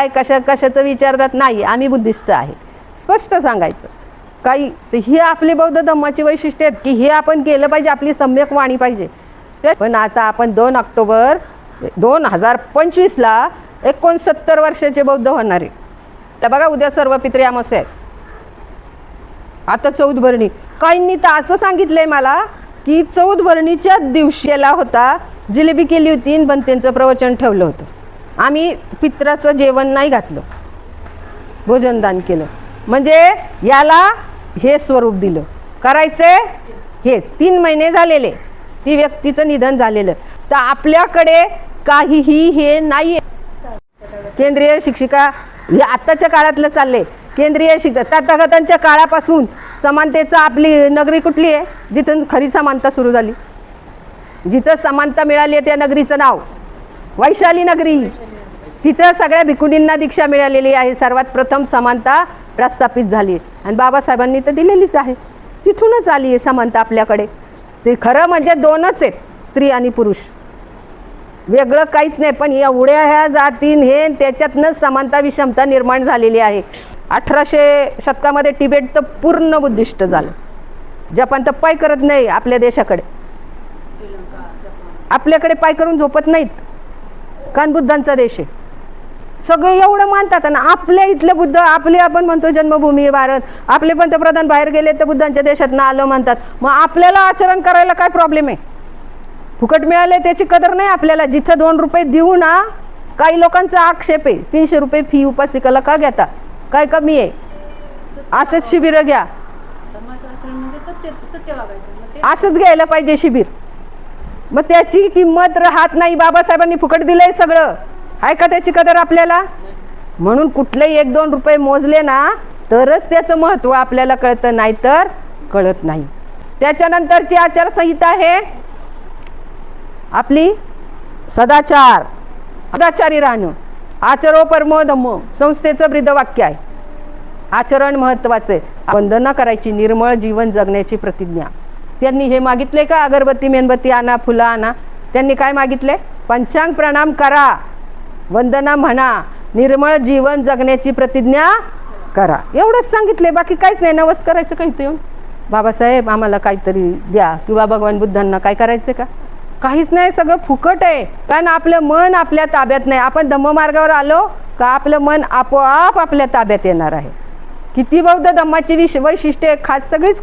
काय कशा कशाचं विचारतात? नाही आम्ही बुद्धिस्ट आहे. स्पष्ट सांगायचं. काही ही आपली बौद्ध धम्माची वैशिष्ट्य आहेत की हे आपण केलं पाहिजे आपली सम्यक वाणी पाहिजे. ते- पण आता आपण दोन ऑक्टोबर दोन हजार पंचवीसला एकोणसत्तर वर्षाचे बौद्ध होणार आहे. तर बघा उद्या सर्व पित्रे अमावस्या आहेत. आता चौद भरणी. काहींनी तर असं सांगितलंय मला की चौद भरणीच्या दिवशी होता जिलेबी केली होती आणि त्यांचं प्रवचन ठेवलं होतं. आम्ही पित्राचं जेवण नाही घातलं. भोजनदान केलं. म्हणजे याला हे स्वरूप दिलं. करायचे? हेच. तीन महिने झालेले. ती व्यक्तीचं निधन झालेलं. तर आपल्याकडे काहीही हे नाही केंद्रीय शिक्षिका हे आत्ताच्या काळातलं चालले केंद्रीय शिक्षक तथागतांच्या काळापासून समानतेचं आपली नगरी कुठली आहे? जिथून खरी समानता सुरू झाली. जिथं समानता मिळाली आहे त्या नगरीचं नाव. वैशाली नगरी. तिथं सगळ्या भिकुनींना दीक्षा मिळालेली आहे. सर्वात प्रथम समानता प्रस्थापित झाली. आणि बाबासाहेबांनी तर दिलेलीच आहे. तिथूनच आली आहे समानता आपल्याकडे. ते खरं म्हणजे दोनच आहेत स्त्री आणि पुरुष. वेगळं काहीच नाही पण एवढ्या ह्या जातीन हे त्याच्यातनं समानता विषमता निर्माण झालेली आहे. अठराशे शतकामध्ये तिबेट तर पूर्ण बुद्धिष्ट झालं. जपान तर पाय करत नाही आपल्या देशाकडे. आपल्याकडे पाय करून झोपत नाहीत. कारण बुद्धांचा देश आहे. सगळे एवढं मानतात आणि आपल्या इथलं बुद्ध आपले आपण म्हणतो जन्मभूमी भारत. आपले पंतप्रधान बाहेर गेले तर बुद्धांच्या देशात आलं म्हणतात. मग आपल्याला आचरण करायला काय प्रॉब्लेम आहे? फुकट मिळाले त्याची कदर नाही आपल्याला. जिथं दोन रुपये देऊ ना काही लोकांचा आक्षेप आहे. तीनशे रुपये फी उपासिकाला का घेता? काय कमी आहे? असंच शिबिरं घ्या. म्हणजे असंच घ्यायला पाहिजे शिबिर. मग त्याची किंमत राहत नाही. बाबासाहेबांनी फुकट दिलंय सगळं. आहे का त्याची कदर आपल्याला? म्हणून कुठलेही एक दोन रुपये मोजले ना तरच त्याचं महत्त्व आपल्याला कळतं नाही तर कळत नाही. त्याच्यानंतरची आचारसंहिता आहे. आपली सदाचार. सदाचारी राहणं. आचरो परमो धम्मो. संस्थेचं ब्रीदवाक्य आहे. आचरण महत्त्वाचं आहे. वंदना करायची. निर्मळ जीवन जगण्याची प्रतिज्ञा. त्यांनी हे मागितले का? अगरबत्ती मेणबत्ती आणा फुलं आणा. त्यांनी काय मागितले? पंचांग प्रणाम करा. वंदना म्हणा. निर्मळ जीवन जगण्याची प्रतिज्ञा करा. एवढंच सांगितले बाकी काहीच नाही. नवस करायचं काही ते येऊन? बाबासाहेब आम्हाला काहीतरी द्या. किंवा भगवान बुद्धांना काय करायचं का? काहीच नाही. सगळं फुकट आहे. कारण आपलं मन आपल्या ताब्यात नाही. आपण धम्ममार्गावर आलो का आपलं मन आपोआप आपल्या ताब्यात येणार आहे. किती बौद्ध धम्माची विश वैशिष्ट्ये खास सगळीच